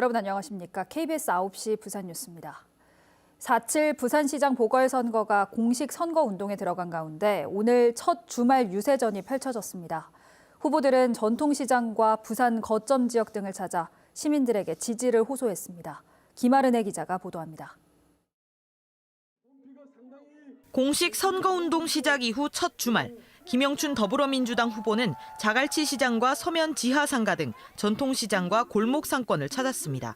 여러분 안녕하십니까? KBS 9시 부산 뉴스입니다. 4.7 부산시장 보궐선거가 공식 선거 운동에 들어간 가운데 오늘 첫 주말 유세전이 펼쳐졌습니다. 후보들은 전통시장과 부산 거점 지역 등을 찾아 시민들에게 지지를 호소했습니다. 김아른의 기자가 보도합니다. 공식 선거운동 시작 이후 첫 주말, 김영춘 더불어민주당 후보는 자갈치 시장과 서면 지하 상가 등 전통 시장과 골목 상권을 찾았습니다.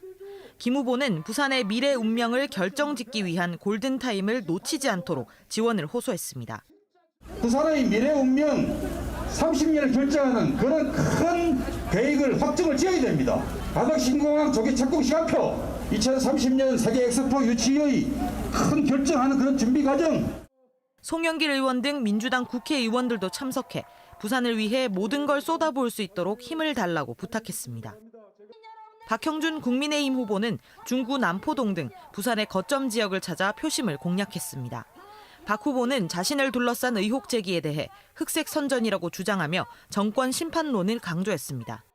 김 후보는 부산의 미래 운명을 결정짓기 위한 골든타임을 놓치지 않도록 지원을 호소했습니다. 부산의 그 미래 운명 30년을 결정하는 그런 큰 계획을 확정을 지어야 됩니다. 바닥 신공항 조개 착공 시간표 2030년 세계 엑스포 유치의 큰 결정하는 그런 준비 과정 송영길 의원 등 민주당 국회의원들도 참석해 부산을 위해 모든 걸 쏟아부을 수 있도록 힘을 달라고 부탁했습니다. 박형준 국민의힘 후보는 중구 남포동 등 부산의 거점 지역을 찾아 표심을 공략했습니다. 박 후보는 자신을 둘러싼 의혹 제기에 대해 흑색 선전이라고 주장하며 정권 심판론을 강조했습니다.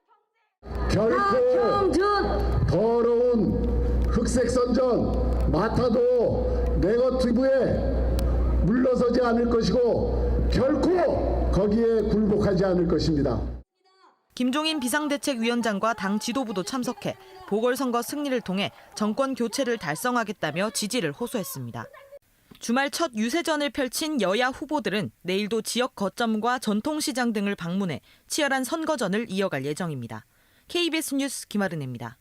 결코 더러운 흑색 선전 맡아도 네거티브에 물러서지 않을 것이고 결코 거기에 굴복하지 않을 것입니다. 김종인 비상대책위원장과 당 지도부도 참석해 보궐선거 승리를 통해 정권 교체를 달성하겠다며 지지를 호소했습니다. 주말 첫 유세전을 펼친 여야 후보들은 내일도 지역 거점과 전통시장 등을 방문해 치열한 선거전을 이어갈 예정입니다. KBS 뉴스 김아른입니다.